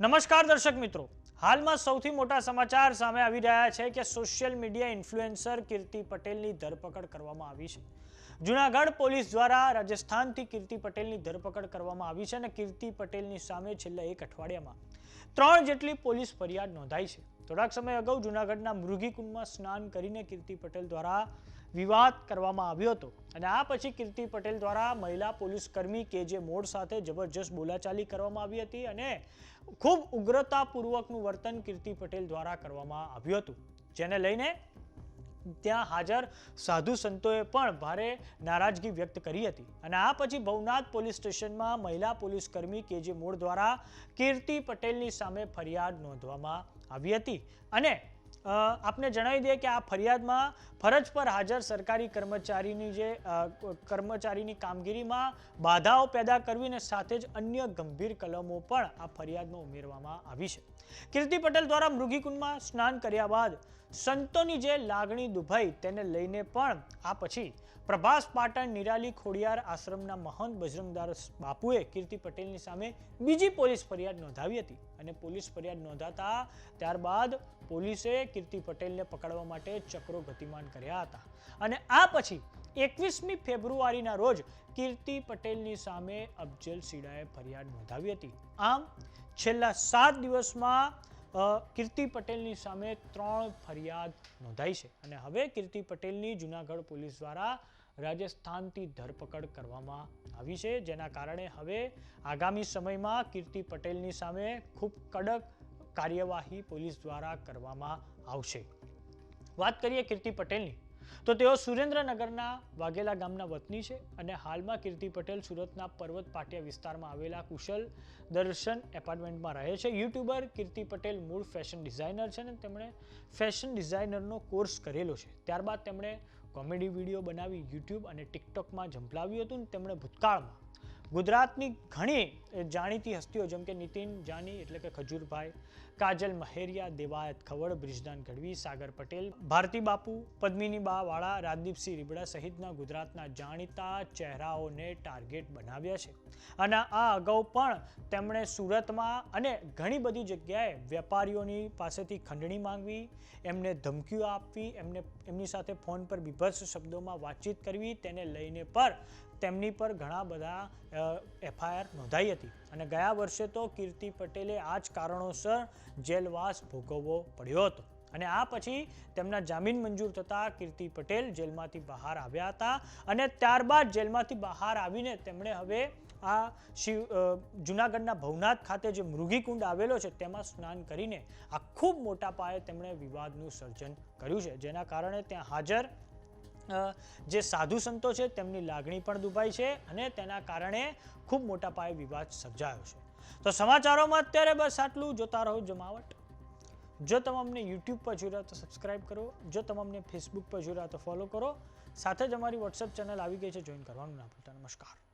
નમસ્કાર દર્શક મિત્રો. હાલમાં સૌથી મોટા સમાચાર સામે આવી રહ્યા છે કે સોશિયલ મીડિયા ઇન્ફ્લુએન્સર કીર્તિ પટેલની ધરપકડ કરવામાં આવી છે. જુનાગઢ પોલીસ દ્વારા રાજસ્થાનથી કીર્તિ પટેલની ધરપકડ કરવામાં આવી છે અને કીર્તિ પટેલની સામે છેલ્લા એક અઠવાડિયામાં ત્રણ જેટલી પોલીસ ફરિયાદ નોંધાઈ છે. થોડાક સમય અગાઉ જુનાગઢના મૃગીકુંડમાં સ્નાન કરીને કીર્તિ પટેલ દ્વારા વિવાદ કરવામાં આવ્યો હતો અને આ પછી કીર્તિ પટેલ દ્વારા મહિલા પોલીસ કર્મી કે જે મોડ સાથે જબરજસ્ત બોલાચાલી કરવામાં આવી હતી અને ખૂબ ઉગ્રતાપૂર્વકનું વર્તન કીર્તિ પટેલ દ્વારા કરવામાં આવ્યું હતું. જેને લઈને ત્યાં હાજર સાધુ સંતોએ પણ ભારે નારાજગી વ્યક્ત કરી હતી. અને આ પછી ભવનાથ પોલીસ સ્ટેશનમાં મહિલા પોલીસ કર્મી કે જે મૂળ દ્વારા કીર્તિ પટેલની સામે ફરિયાદ નોંધવામાં આવી હતી. અને આપને જણાવી દઈએ કે આ ફરિયાદમાં ફરજ પર હાજર સરકારી કર્મચારીની જે કર્મચારીની કામગીરીમાં બાધાઓ પેદા કરવી અને સાથે જ અન્ય ગંભીર કલમો પણ આ ફરિયાદમાં ઉમેરવામાં આવી છે. કીર્તિ પટેલ દ્વારા મૃગીકુંડમાં સ્નાન કર્યા બાદ સંતોની જે લાગણી દુભાઈ તેને લઈને પણ આ પછી પ્રભાસ પાટણ, નિરાલી, ખોડિયાર આશ્રમના મહંત બજરંગદાસ બાપુએ કીર્તિ પટેલની સામે બીજી પોલીસ ફરિયાદ નોંધાવી હતી અને પોલીસ ફરિયાદ નોંધાતા ત્યારબાદ પોલીસે કીર્તિ પટેલને પકડવા માટે ચક્રો ગતિમાન કર્યા હતા. અને આ પછી એકવીસમી ફેબ્રુઆરીના રોજ કીર્તિ પટેલની સામે અફજલ સીડાએ ફરિયાદ નોંધાવી હતી. આમ, છેલ્લા સાત દિવસમાં કીર્તિ પટેલની સામે ત્રણ ફરિયાદ નોંધાઈ છે અને હવે કીર્તિ પટેલની જૂનાગઢ પોલીસ દ્વારા રાજસ્થાનથી ધરપકડ કરવામાં આવી છે, જેના કારણે હવે આગામી સમયમાં કીર્તિ પટેલની સામે ખૂબ કડક કાર્યવાહી પોલીસ દ્વારા કરવામાં આવશે. વાત કરીએ કીર્તિ પટેલની. તો તેઓ સુરેન્દ્રનગરના વાઘેલા ગામના વતની છે અને હાલમાં કીર્તિ પટેલ સુરતના પર્વત પાટિયા વિસ્તારમાં આવેલા કુશલ દર્શન એપાર્ટમેન્ટમાં રહે છે. યુટ્યુબર કીર્તિ પટેલ મૂળ ફેશન ડિઝાઇનર છે અને તેમણે ફેશન ડિઝાઇનરનો કોર્સ કરેલો છે. ત્યારબાદ તેમણે કોમેડી વીડિયો બનાવી યુટ્યુબ અને ટિકટોકમાં ઝંપલાવ્યું હતું અને તેમણે ભૂતકાળમાં ગુજરાતની ઘણી જાણીતી હસ્તીઓ, જેમ કે નીતિન જાની એટલે કે ખજૂરભાઈ, કાજલ મહેરિયા, દેવાયત ખવડ, બ્રિજદાન ગઢવી, સાગર પટેલ, ભારતી બાપુ, પદ્મિની બા, વાળા રાજદીપસિંહ રીબડા સહિતના ગુજરાતના જાણીતા ચહેરાઓને ટાર્ગેટ બનાવ્યા છે. અને આ અગાઉ પણ તેમણે સુરતમાં અને ઘણી બધી જગ્યાએ વેપારીઓની પાસેથી ખંડણી માંગવી, એમને ધમકીઓ આપવી, એમને એમની સાથે ફોન પર બીભત્સ શબ્દોમાં વાતચીત કરવી, તેને લઈને પર તેમની પર ઘણા બધા એફઆઈઆર નોંધાઈ હતી. અને ગયા વર્ષે તો કીર્તિ પટેલે આ જ કારણોસર જેલવાસ ભોગવવો પડ્યો હતો. અને આ પછી તેમના જામીન મંજૂર થતાં કીર્તિ પટેલ જેલમાંથી બહાર આવ્યા હતા અને ત્યારબાદ જેલમાંથી બહાર આવીને તેમણે હવે આ શિવ જૂનાગઢના ભવનાથ ખાતે જે મૃગીકુંડ આવેલો છે તેમાં સ્નાન કરીને આ ખૂબ મોટા પાયે તેમણે વિવાદનું સર્જન કર્યું છે. જેના કારણે ત્યાં હાજર જે સાધુ સંતો છે, તેમની લાગણી પણ દુભાઈ છે અને તેના કારણે ખૂબ મોટા પાયે વિવાદ સર્જાયો છે. તો સમાચારોમાં અત્યારે બસ આટલું. જોતા રહો જમાવટ. જો તમામને યુટ્યુબ પર જોઈ રહ્યા તો સબસ્ક્રાઇબ કરો. જો તમે અમને ફેસબુક પર જોઈ રહ્યા તો ફોલો કરો. સાથે જ અમારી વોટ્સએપ ચેનલ આવી ગઈ છે. જોઈન કરવાનું ના ભૂલતા. નમસ્કાર.